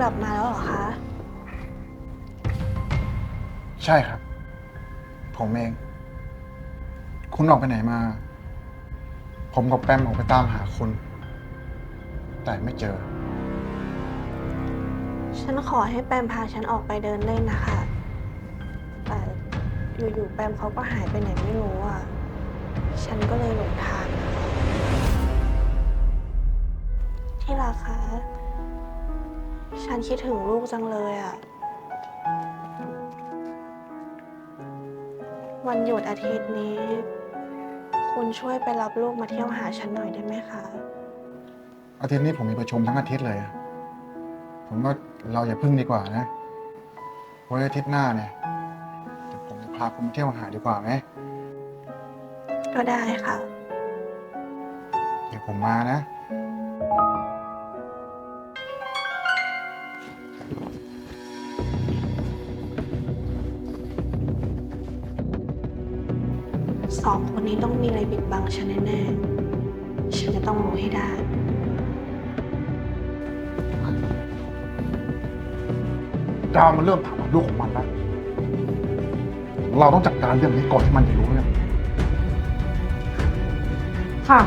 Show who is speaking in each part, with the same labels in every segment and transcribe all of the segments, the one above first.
Speaker 1: กลับมาแล้วเหรอคะ
Speaker 2: ใช่ครับ ผมเอง คุณออกไปไหนมา ผมกับแปมออกไปตามหาคุณ แต่ไม่เจอ
Speaker 1: ฉันขอให้แปมพาฉันออกไปเดินเล่นนะคะ แต่อยู่ๆแปมเขาก็หายไปไหนไม่รู้อะ ฉันก็เลยหลงทางนะคะที่รักคะ ฉันคิดถึงลูกจังเลยอะวันหยุดอาทิตย์นี้ คุณช่วยไปรับลูกมาเที่ยวหาฉันหน่อยได้ไหมคะ
Speaker 2: อาทิตย์นี้ผมมีประชุมทั้งอาทิตย์เลยอะผมว่าเราอย่าพึ่งดีกว่านะไว้อาทิตย์หน้าเนี่ยเดี๋ยวผมจะพาคุณไปเที่ยวหาดีกว่าไหม
Speaker 1: ก็ได้ค่ะ
Speaker 2: เดี๋ยวผมมานะ
Speaker 1: สองคนนี้ต้องมีอะไรปิดบังฉันแน่ๆ ฉันจะต้องรู้ให้ได้
Speaker 2: ดาวมันเริ่มถามหาลูกของมันแล้ว เราต้องจัดการเรื่องนี้ก่อนที่มันจะรู้เรื่อง
Speaker 3: ค่ะ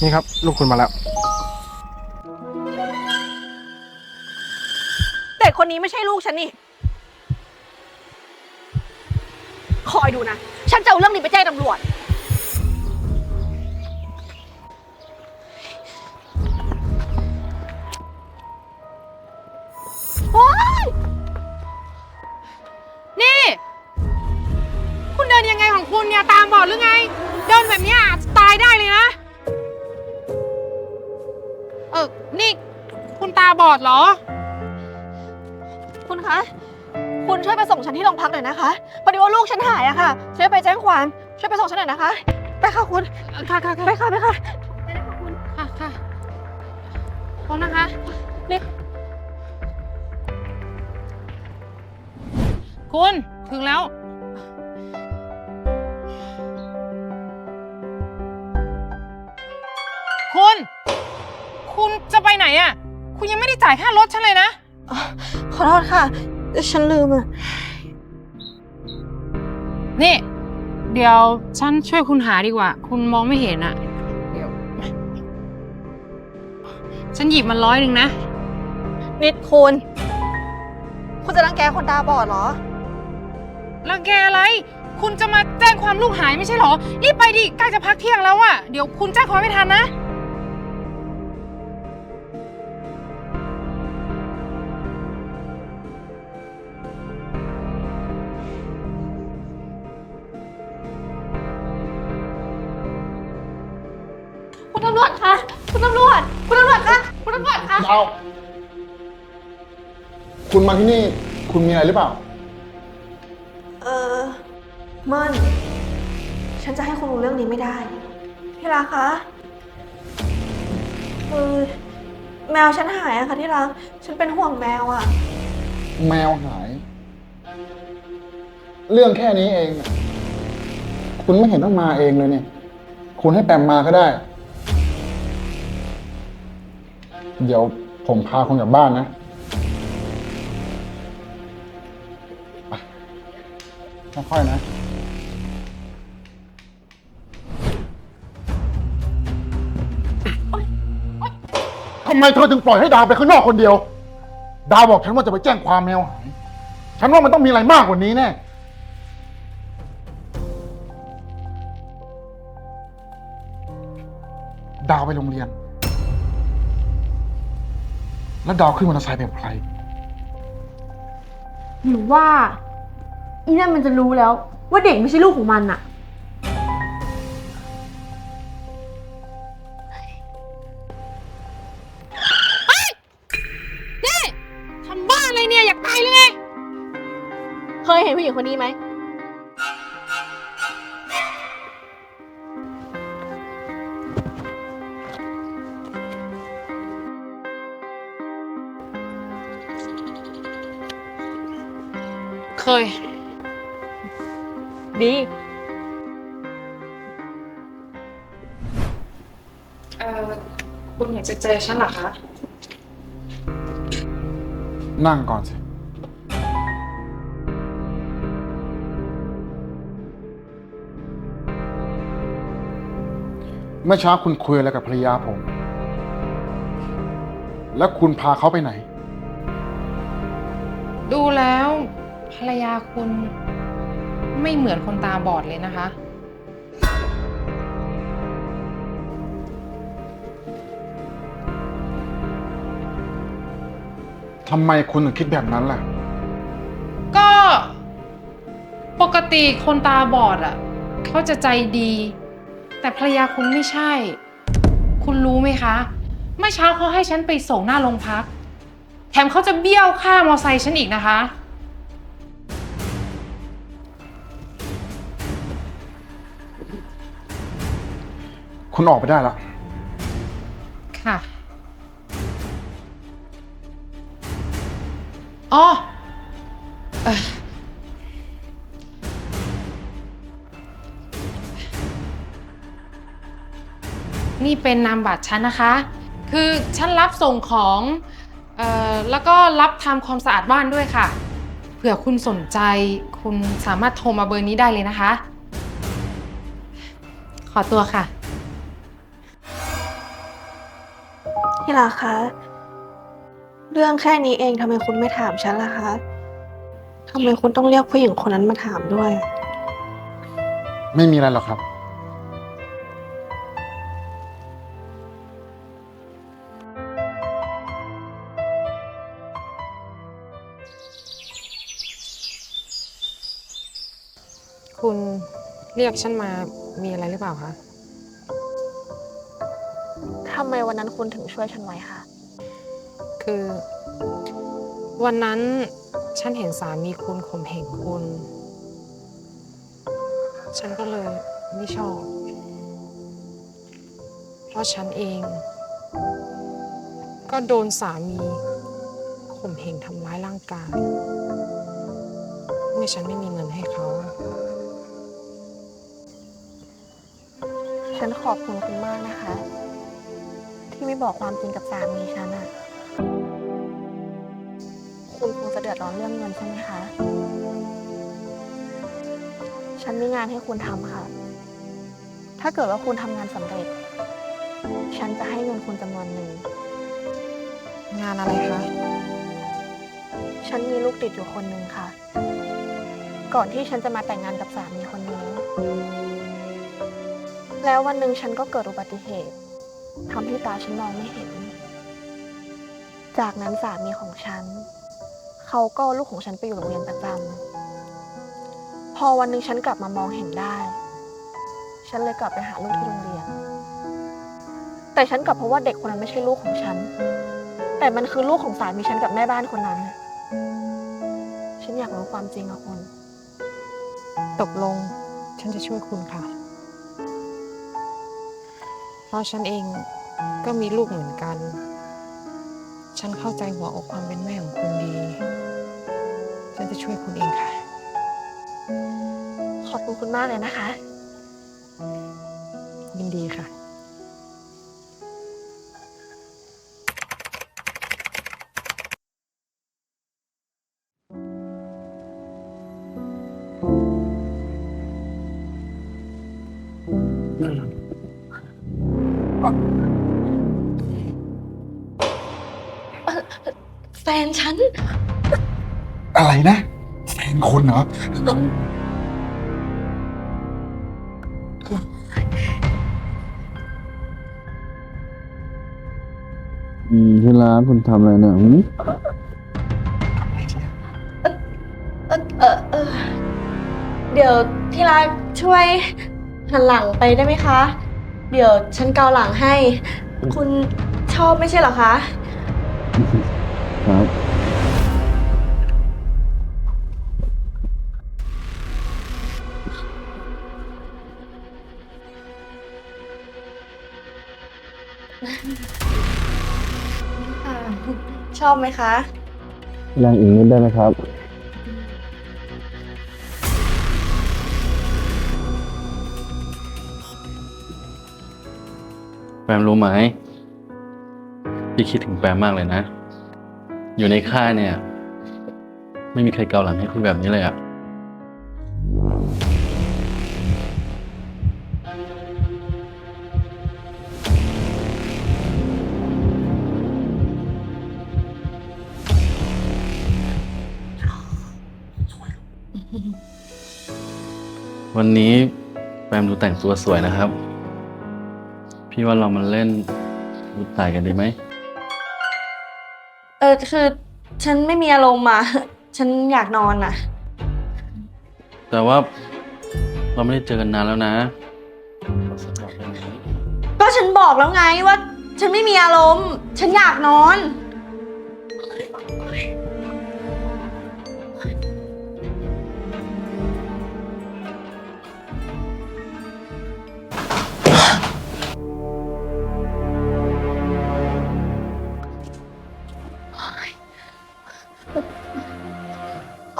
Speaker 2: นี่ครับ ลูกคุณมาแล้ว
Speaker 1: คนนี้ไม่ใช่ลูกฉันนี่ คอยดูนะ ฉันจะเอาเรื่องนี้ไปแจ้งตำรวจ โอ๊ย
Speaker 3: นี่ คุณเดินยังไงของคุณเนี่ย ตามบอดหรือไง เดินแบบเนี้ยอาจจะตายได้เลยนะ เออ นี่ คุณตาบอดเหรอ
Speaker 1: ช่วยไปส่งฉันที่โรงพักหน่อยนะคะพอดีว่าลูกฉันหายอะค่ะ ช่วยไปแจ้งความ ช่วยไปส่งฉันหน่อยนะคะ ไปค่ะคุณ
Speaker 3: ค่ะค่ะค่ะ
Speaker 1: ไปค่ะ ไปค่ะ
Speaker 3: ค่ะค่ะพร้อมนะคะ
Speaker 1: นี่
Speaker 3: คุณถึงแล้ว คุณ คุณจะไปไหนอะ่ะคุณยังไม่ได้จ่ายค่ารถฉันเลยนะ
Speaker 1: ขอโทษค่ะแต่ ฉันลืมอะ
Speaker 3: นี่ เดี๋ยวฉันช่วยคุณหาดีกว่า คุณมองไม่เห็นอะเดี๋ยว ฉันหยิบมันร้อยหนึ่งนะ
Speaker 1: นิดคุณ คุณจะรังแกคนตาบอดเหรอ
Speaker 3: แล้วแกอะไร คุณจะมาแจ้งความลูกหายไม่ใช่เหรอ รีบไปดิ ใกล้จะพักเที่ยงแล้วอะเดี๋ยวคุณแจ้งความไม่ทันนะำ
Speaker 1: รวจคะ
Speaker 2: ดาวคุณมาที่นี่ คุณมีอะไรหรือเปล่า
Speaker 1: เออเมินฉันจะให้คุณรู้เรื่องนี้ไม่ได้ที่รักคะคือแมวฉันหายอะค่ะที่รัก ฉันเป็นห่วงแมวอะ
Speaker 2: แมวหาย เรื่องแค่นี้เองอะคุณไม่เห็นต้องมาเองเลยเนี่ย คุณให้แปมมาก็ได้ เดี๋ยว ผมพาคุณกลับบ้านนะไปค่อยๆนะทำไมเธอถึงปล่อยให้ดาวไปข้างนอกคนเดียว ดาวบอกฉันว่าจะไปแจ้งความแมวหาย ฉันว่ามันต้องมีอะไรมากกว่านี้แน่ ดาวไปโรงเรียน แล้วดาวขึ้นมอเตอร์ไซค์ไปกับใคร
Speaker 4: หรือว่า อีนั่นมันจะรู้แล้ว ว่าเด็กไม่ใช่ลูกของมันอะ
Speaker 3: นี่ทำบ้าอะไรเนี่ย อยากตายเลยไง
Speaker 1: เคยเห็นผู้หญิงคนนี้ไหม
Speaker 3: เคย
Speaker 4: ดี
Speaker 3: เออคุณอยากจะเจอฉันเหรอคะ
Speaker 2: นั่งก่อนสิ เมื่อเช้าคุณคุยอะไรกับภรรยาผม แล้วคุณพาเขาไปไหน
Speaker 3: ดูแล้ว ภรรยาคุณ ไม่เหมือนคนตาบอดเลยนะคะ
Speaker 2: ทำไมคุณถึงคิดแบบนั้นล่ะ
Speaker 3: ก็ปกติคนตาบอดอะเขาจะใจดี แต่ภรรยาคุณไม่ใช่ คุณรู้ไหมคะ เมื่อเช้าเขาให้ฉันไปส่งหน้าโรงพัก แถมเขาจะเบี้ยวค่ามอไซค์ฉันอีกนะคะ
Speaker 2: คุณออกไปได้แล้ว
Speaker 3: ค่ะ อ๋อเอ่อนี่เป็นนามบัตรฉันนะคะ คือฉันรับส่งของเอ่อแล้วก็รับทำความสะอาดบ้านด้วยค่ะ เผื่อคุณสนใจคุณสามารถโทรมาเบอร์นี้ได้เลยนะคะ ขอตัวค่ะ
Speaker 1: ที่รักคะ เรื่องแค่นี้เองทำไมคุณไม่ถามฉันล่ะคะทำไมคุณต้องเรียกผู้หญิงคนนั้นมาถามด้วย
Speaker 2: ไม่มีอะไรหรอกครับ
Speaker 3: คุณเรียกฉันมามีอะไรหรือเปล่าคะ
Speaker 1: ทำไมวันนั้นคุณถึงช่วยฉันไว้คะ
Speaker 3: คือ วันนั้นฉันเห็นสามีคุณข่มเหงคุณ ฉันก็เลยไม่ชอบ เพราะฉันเอง ก็โดนสามีข่มเหงทำร้ายร่างกาย เมื่อฉันไม่มีเงินให้เขา
Speaker 1: ฉันขอบคุณคุณมากนะคะ ที่ไม่บอกความจริงกับสามีฉันอะคุณคงจะเดือดร้อนเรื่องเงินใช่ไหมคะ ฉันมีงานให้คุณทำค่ะ ถ้าเกิดว่าคุณทำงานสำเร็จ ฉันจะให้เงินคุณจำนวนหนึ่ง
Speaker 3: งานอะไรคะ
Speaker 1: ฉันมีลูกติดอยู่คนหนึ่งค่ะ ก่อนที่ฉันจะมาแต่งงานกับสามีคนนี้ แล้ววันหนึ่งฉันก็เกิดอุบัติเหตุ ทำให้ตาฉันมองไม่เห็น จากนั้นสามีของฉัน เขาก็ลูกของฉันไปอยู่โรงเรียนประจำพอวันหนึ่งฉันกลับมามองเห็นได้ ฉันเลยกลับไปหาลูกที่โรงเรียน แต่ฉันกลับเพราะว่าเด็กคนนั้นไม่ใช่ลูกของฉัน แต่มันคือลูกของสามีฉันกับแม่บ้านคนนั้น ฉันอยากรู้ความจริงอะคุณ
Speaker 3: ตกลงฉันจะช่วยคุณค่ะ ราะฉันเองก็มีลูกเหมือนกัน ฉันเข้าใจหัวอกความเป็นแม่ของคุณดี ฉันจะช่วยคุณเองค่ะ
Speaker 1: ขอบคุณคุณมากเลยนะคะ
Speaker 3: ยินดีค่ะ
Speaker 1: แนฉัน
Speaker 2: อะไรนะ แฟนคุณเหรอ
Speaker 5: อืมที่ร้านคุณทำอะไรเนี่ยหืม
Speaker 1: เออเออเออเดี๋ยวที่รักช่วยหันหลังไปได้ไหมคะ เดี๋ยวฉันเกาหลังให้ คุณชอบไม่ใช่เหรอคะ
Speaker 5: ครับ
Speaker 1: ชอบไหมคะ
Speaker 5: แรงอีกนิดได้ไหมครับ แปมรู้ไหม พี่คิดถึงแปมมากเลยนะ อยู่ในค่ายเนี่ย ไม่มีใครเกาหลังให้พี่แบบนี้เลยอะวันนี้แปมดูแต่งตัวสวยนะครับ พี่ว่าเรามาเล่นรูดตายกันดีไหม
Speaker 1: เออคือฉันไม่มีอารมณ์อะ ฉันอยากนอนอะ
Speaker 5: แต่ว่าเราไม่ได้เจอกันนานแล้วนะขอสักวันได้ไหม
Speaker 1: ก็ฉันบอกแล้วไงว่า ฉันไม่มีอารมณ์ ฉันอยากนอน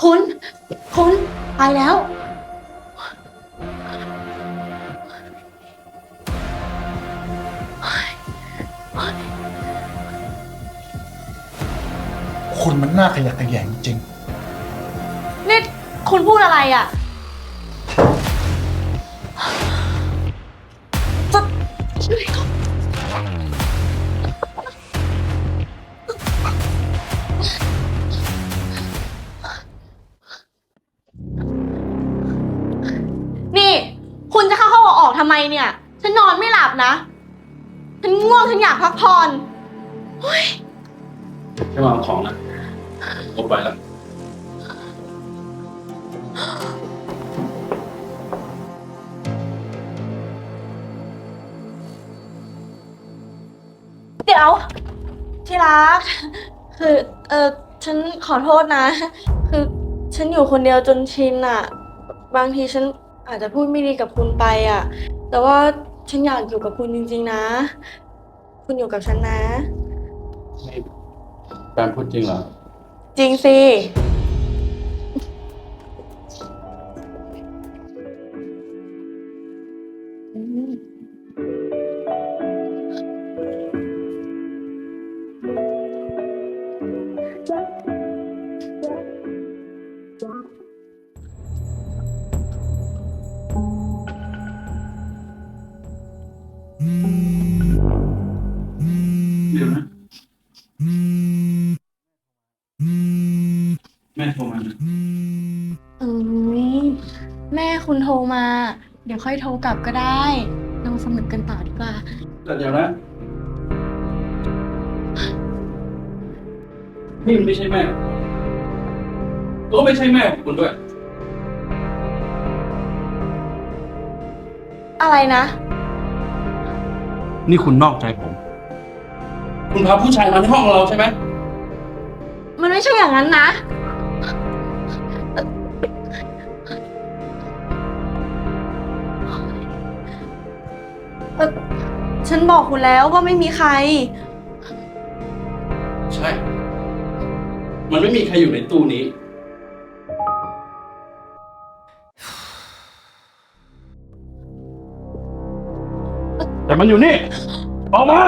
Speaker 1: คุณ คุณ ไปแล้ว
Speaker 2: คุณมันน่าขยะแขยงจริง
Speaker 1: นี่ คุณพูดอะไรอะจะ นนอนไม่หลับนะ ฉันง่วงฉันอยากพักผ่อน
Speaker 5: แค่วางของนะลบไปแล้ว
Speaker 1: เดี๋ยว ที่รัก คือ เออฉันขอโทษนะ คือฉันอยู่คนเดียวจนชินอะบางทีฉันอาจจะพูดไม่ดีกับคุณไปอะแต่ว่า ฉันอยากอยู่กับคุณจริง ๆ นะ คุณอยู่กับฉันนะ
Speaker 5: แปมพูดจริงเหรอ
Speaker 1: จริงสิ ดี๋ยวค่อยโทรกลับก็ได้ เรามาสนุกกันต่อดีกว่า
Speaker 5: แต่เดี๋ยวนะ นี่มันไม่ใช่แม่ก็ไม่ใช่แม่ของคุณด้วย
Speaker 1: อะไรนะ
Speaker 5: นี่คุณนอกใจผม คุณพาผู้ชายมาในห้องเราใช่ไหม
Speaker 1: มันไม่ใช่อย่างนั้นนะ ฉันบอกคุณแล้วว่าไม่มีใคร
Speaker 5: ใช่ มันไม่มีใครอยู่ในตู้นี้ แต่มันอยู่นี่ ออกมา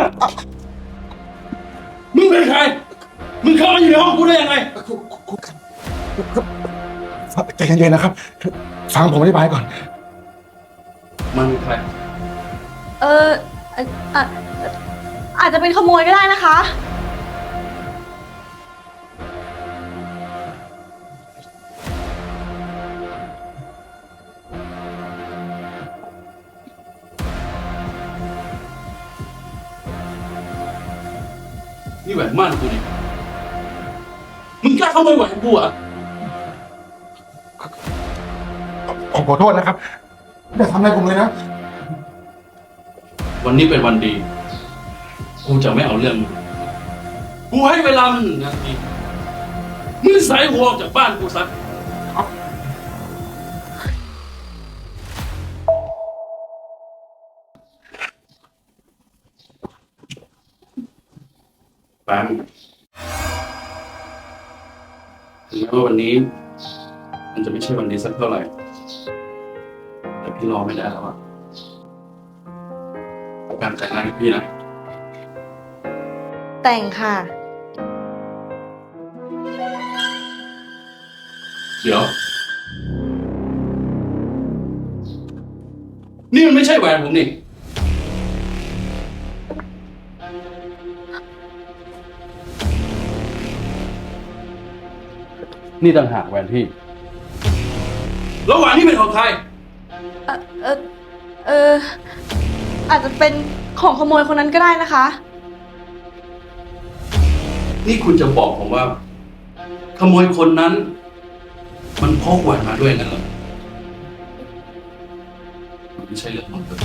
Speaker 5: มึงเป็นใคร มึงเข้ามาอยู่ในห้องกูได้ยังไง
Speaker 2: ใจเย็นๆนะครับ ฟังผมอธิบายก่อน
Speaker 5: มันเป็นใคร
Speaker 1: เอ ออะอะอาจจะเป็นขโมยก็ได้นะคะ
Speaker 5: นี่แหวนมั่นกูนี่มึงกล้าขโมยแหวนกูเหรอะ
Speaker 2: ผมขอโทษนะครับอย่าทำอะไรผมเลยนะ
Speaker 5: วันนี้เป็นวันดี กูจะไม่เอาเรื่องมึงกูให้เวลามึงหนึ่งนาทีมึงใส่หัวออกจากบ้านกูซะแปมถึงแม้ว่าวันนี้ มันจะไม่ใช่วันดีสักเท่าไหร่ แต่พี่รอไม่ได้แล้วอะ แปมแต่งงานกับพี่นะ
Speaker 1: แต่งค่ะ
Speaker 5: เดี๋ยว นี่มันไม่ใช่แหวนผมนี่ นี่ต่างหากแหวนพี่ แล้วแหวนนี่เป็นของใคร
Speaker 1: เออเออเออ อาจจะเป็นของขโมยคนนั้นก็ได้นะคะ
Speaker 5: นี่คุณจะบอกผมว่า ขโมยคนนั้น มันพกแหวนมาด้วยกันเหรอมันไม่ใช่เรื่องของเธอ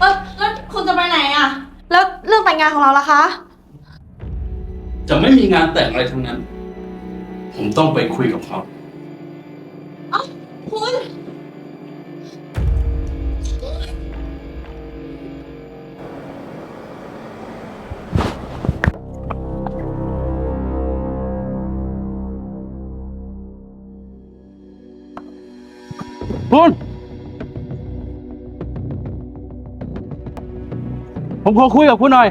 Speaker 1: เออแล้วคุณจะไปไหนอะแล้วเรื่องแต่งงานของเราล่ะคะ
Speaker 5: จะไม่มีงานแต่งอะไรทั้งนั้น ผมต้องไปคุยกับเขา
Speaker 1: คุณ
Speaker 5: คุณผมขอคุยกับคุณหน่อย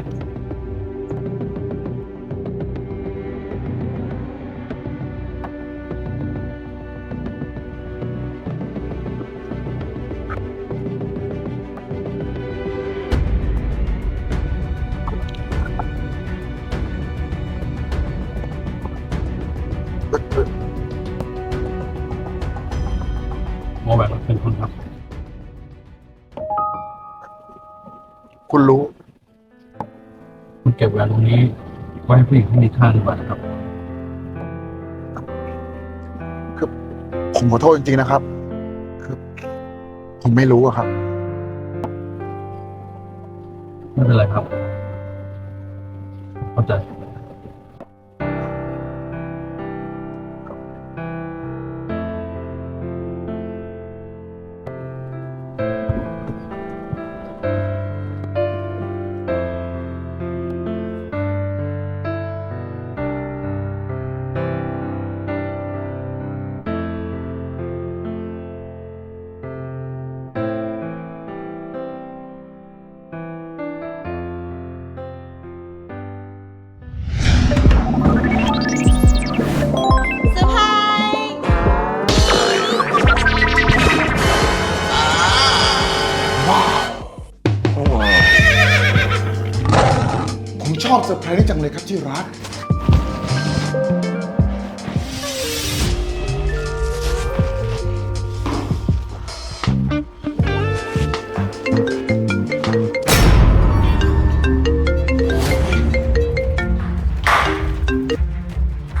Speaker 5: ตรงนี้ไว้ให้ผู้หญิงที่มีค่าดีกว่านะครับ
Speaker 2: คือผมขอโทษจริงๆนะครับ คือผมไม่รู้อะครับ
Speaker 5: ไม่เป็นไรครับ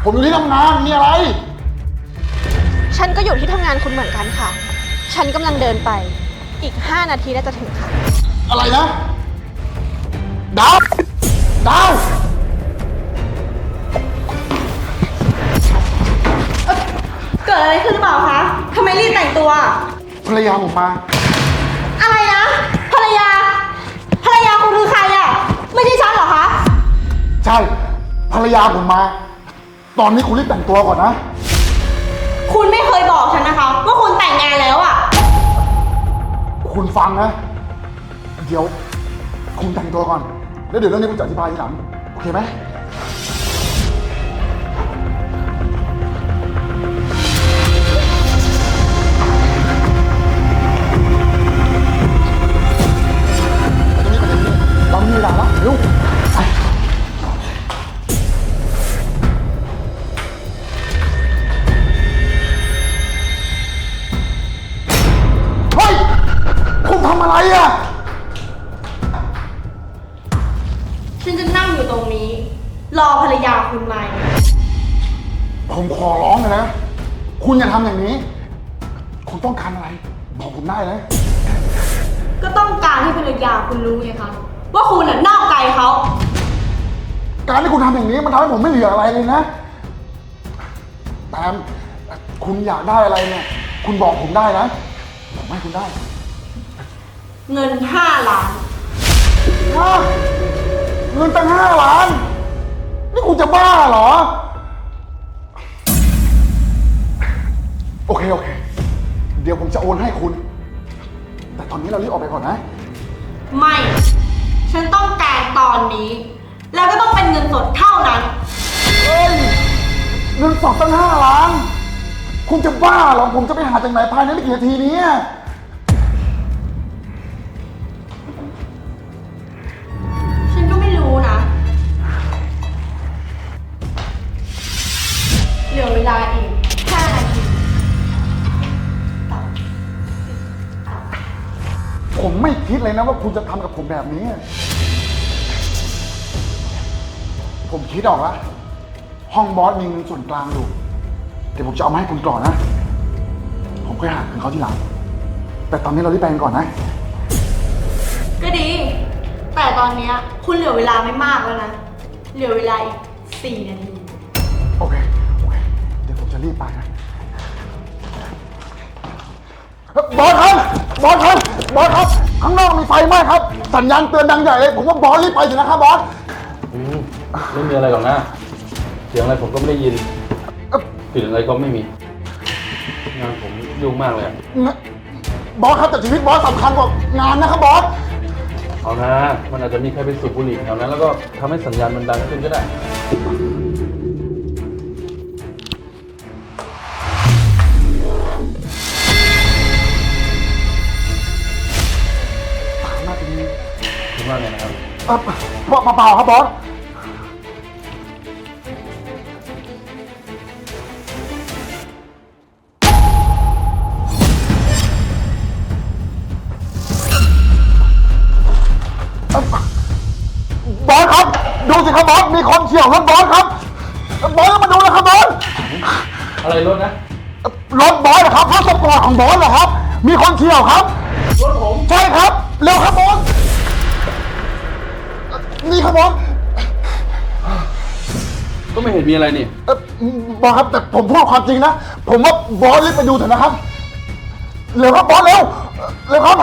Speaker 2: ผมอยู่ที่ทำงานมีอะไร
Speaker 6: ฉันก็อยู่ที่ทำงานคุณเหมือนกันค่ะ ฉันกำลังเดินไป อีก 5 นาทีน่าจะถึงค่ะ
Speaker 2: อะไรนะ ดาว ดาว
Speaker 1: เกิดอะไรขึ้นหรือเปล่าคะทำไมรีบแต่งตัว
Speaker 2: ภรรยาผมมา
Speaker 1: อะไรนะ ภรรยา ภรรยาคุณคือใครอะไม่ใช่ฉันเหรอคะ
Speaker 2: ใช่ ภรรยาผมมา ตอนนี้คุณรีบแต่งตัวก่อนนะ
Speaker 1: คุณไม่เคยบอกฉันนะคะ ว่าคุณแต่งงานแล้วอะ
Speaker 2: คุณฟังนะ เดี๋ยว คุณแต่งตัวก่อน แล้วเดี๋ยวเรื่องนี้ผมจะอธิบายทีหลัง โอเคไหม คุณอ
Speaker 1: ยา
Speaker 2: กได้
Speaker 1: อะ
Speaker 2: ไรเนี่ย คุณบอกผมได้นะผมให้คุณได้
Speaker 1: เงินห้าล้าน
Speaker 2: ฮะเงินตั้งห้าล้าน นี่คุณจะบ้าเหรอ โอเค โอเค เดี๋ยวผมจะโอนให้คุณ แต่ตอนนี้เรารีบออกไปก่อนนะ
Speaker 1: ไม่ ฉันต้องการตอนนี้ แล้วก็ต้องเป็นเงินสดเท่านั้น
Speaker 2: เฮ้ยเงินสดตั้งห้าล้าน คุณจะบ้าเหรอผมจะไปหาจากไหนภายในไม่กี่นาทีนี้
Speaker 1: ฉันก็ไม่รู้นะ เหลือเวลาอีก5นาที
Speaker 2: ผมไม่คิดเลยนะว่าคุณจะทำกับผมแบบนี้ ผมคิดออกแล้วห้องบอสมีเงินส่วนกลางอยู่ เดี๋ยวผมจะเอามาให้คุณก่อนนะ ผมค่อยหาคืนเขาทีหลัง แต่ตอนนี้เรารีบไปกันก่อนนะ
Speaker 1: ก็ดี แต่ตอนเนี้ยคุณเหลือเวลาไม่มากแล้วนะ เหลือเวลาอีก4นาที
Speaker 2: โอเค โอเค เดี๋ยวผมจะรีบไปนะบอสครับ บอสครับ บอสครับ ข้างนอกมีไฟไหม้ครับ สัญญาณเตือนดังใหญ่เลย ผมว่าบอสรีบไปเถอะนะครับบอส
Speaker 5: อืมไม่มีอะไรหรอกนะ เสียงอะไรผมก็ไม่ได้ยิน
Speaker 2: เอ่อก
Speaker 5: ลิ่นอะไรก็ไม่มี งานผมยุ่งมากเลยอะ
Speaker 2: บอสครับแต่ชีวิตบอสสำคัญกว่างานนะครับบอส
Speaker 5: เอานะ มันอาจจะมีใครไปสูบบุหรี่แถวนั้นแล้วก็ทำให้สัญญาณมันดังขึ้นก็ได้
Speaker 2: น่าจะมี
Speaker 5: คิดว่าไงนะครับ
Speaker 2: เออเปล่าเปล่าครับบอส มีคนเฉี่ยวรถบอสครับบอสมาดูนะครับบอส
Speaker 5: อะไรรถนะ
Speaker 2: รถบอสนะครับรถสปอร์ตของบอสเหรอครับ มีคนเฉี่ยวครับ
Speaker 5: รถผม
Speaker 2: ใช่ครับ เร็วครับบอสนี่ครับบอส
Speaker 5: ก็ไม่เห็นมีอะไรนี่
Speaker 2: เอ่อบอสครับแต่ผมพูดความจริงนะ ผมว่าบอสรีบไปดูเถอะนะครับ เร็วครับบอสเร็ว เร็วครับ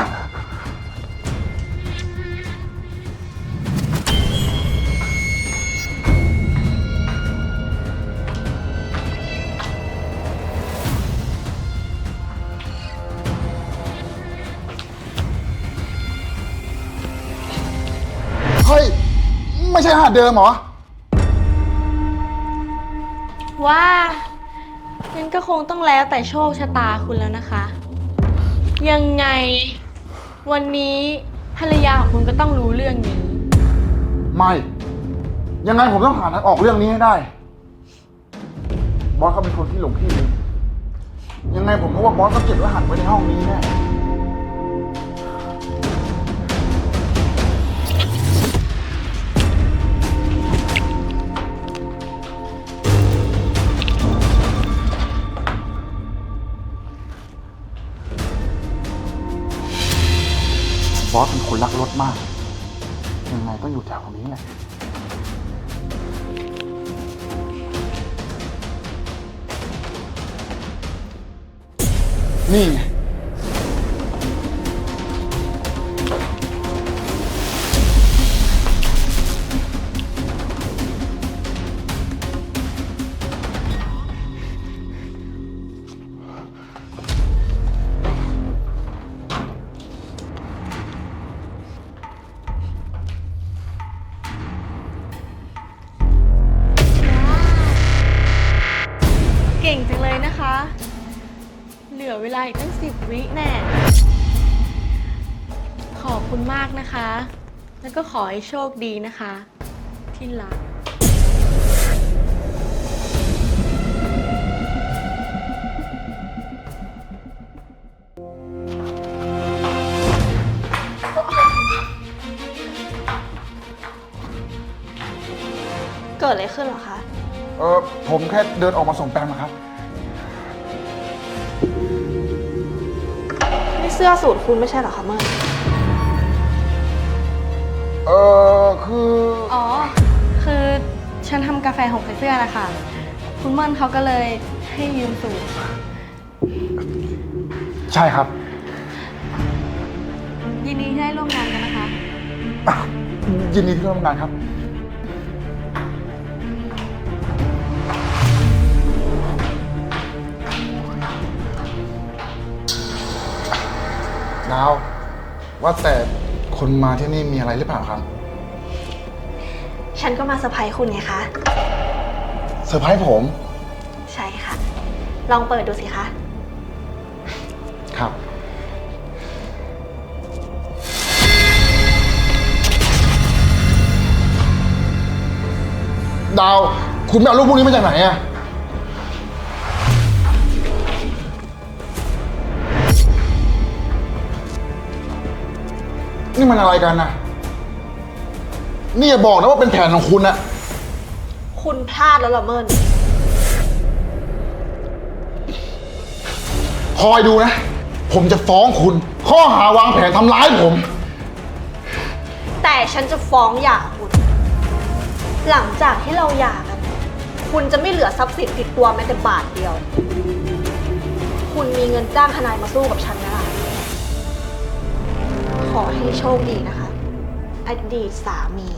Speaker 2: ไม่ใช่รหัสเดิมเหรอ
Speaker 1: ว่างั้นก็คงต้องแล้วแต่โชคชะตาคุณแล้วนะคะ ยังไงวันนี้ภรรยาของคุณก็ต้องรู้เรื่องนี้
Speaker 2: ไม่ ยังไงผมต้องหาทางออกเรื่องนี้ให้ได้ บอสเขาเป็นคนที่หลงที่ลืมยังไงผมก็ว่าบอสต้องเก็บรหัสไว้ในห้องนี้แน่ รักรถมาก ยังไงต้องอยู่แถวนี้แหละ นี่ไง
Speaker 1: เก่งจังเลยนะคะ เหลือเวลาอีกตั้งสิบวิแน่ ขอบคุณมากนะคะ แล้วก็ขอให้โชคดีนะคะ ที่รัก เกิดอะไรขึ้นเหรอคะ
Speaker 2: ออผมแค่เดินออกมาส่งแปมนะครับ
Speaker 7: นี่เสื้อสูตรคุณไม่ใช่เหรอคะเมื่อ
Speaker 2: เออคือ
Speaker 1: อ๋อ คือฉันทำกาแฟหกใส่เสื้อนะคะ คุณม่อนเขาก็เลยให้ยืมสูตร
Speaker 2: ใช่ครับ
Speaker 1: ยินดีที่ได้ร่วมงานกันนะคะ
Speaker 2: อะยินดีที่ร่วมงานครับ ดาว ว่าแต่คุณมาที่นี่มีอะไรหรือเปล่าครับ
Speaker 1: ฉันก็มาเซอร์ไพรส์คุณไงคะ
Speaker 2: เซอร์ไพรส์ผม
Speaker 1: ใช่ค่ะ ลองเปิดดูสิคะ
Speaker 2: ครับ ดาว คุณไปเอารูปพวกนี้มาจากไหนอะ นี่มันอะไรกันนะนี่อย่าบอกนะว่าเป็นแผนของคุณนะ
Speaker 1: คุณพลาดแล้วละเมิน
Speaker 2: คอยดูนะ ผมจะฟ้องคุณ ข้อหาวางแผนทำร้ายผม
Speaker 1: แต่ฉันจะฟ้องหย่าคุณ หลังจากที่เราหย่ากัน คุณจะไม่เหลือทรัพย์สินติดตัวแม้แต่บาทเดียว คุณมีเงินจ้างทนายมาสู้กับฉันนะล่ะ ขอให้โชคดีนะคะ อดีตสามี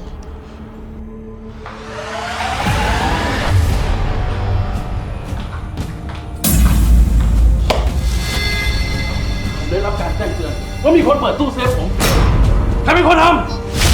Speaker 5: ผมได้รับการแจ้งเตือนว่ามีคนเปิดตู้เซฟผม ใครเป็นคนทำ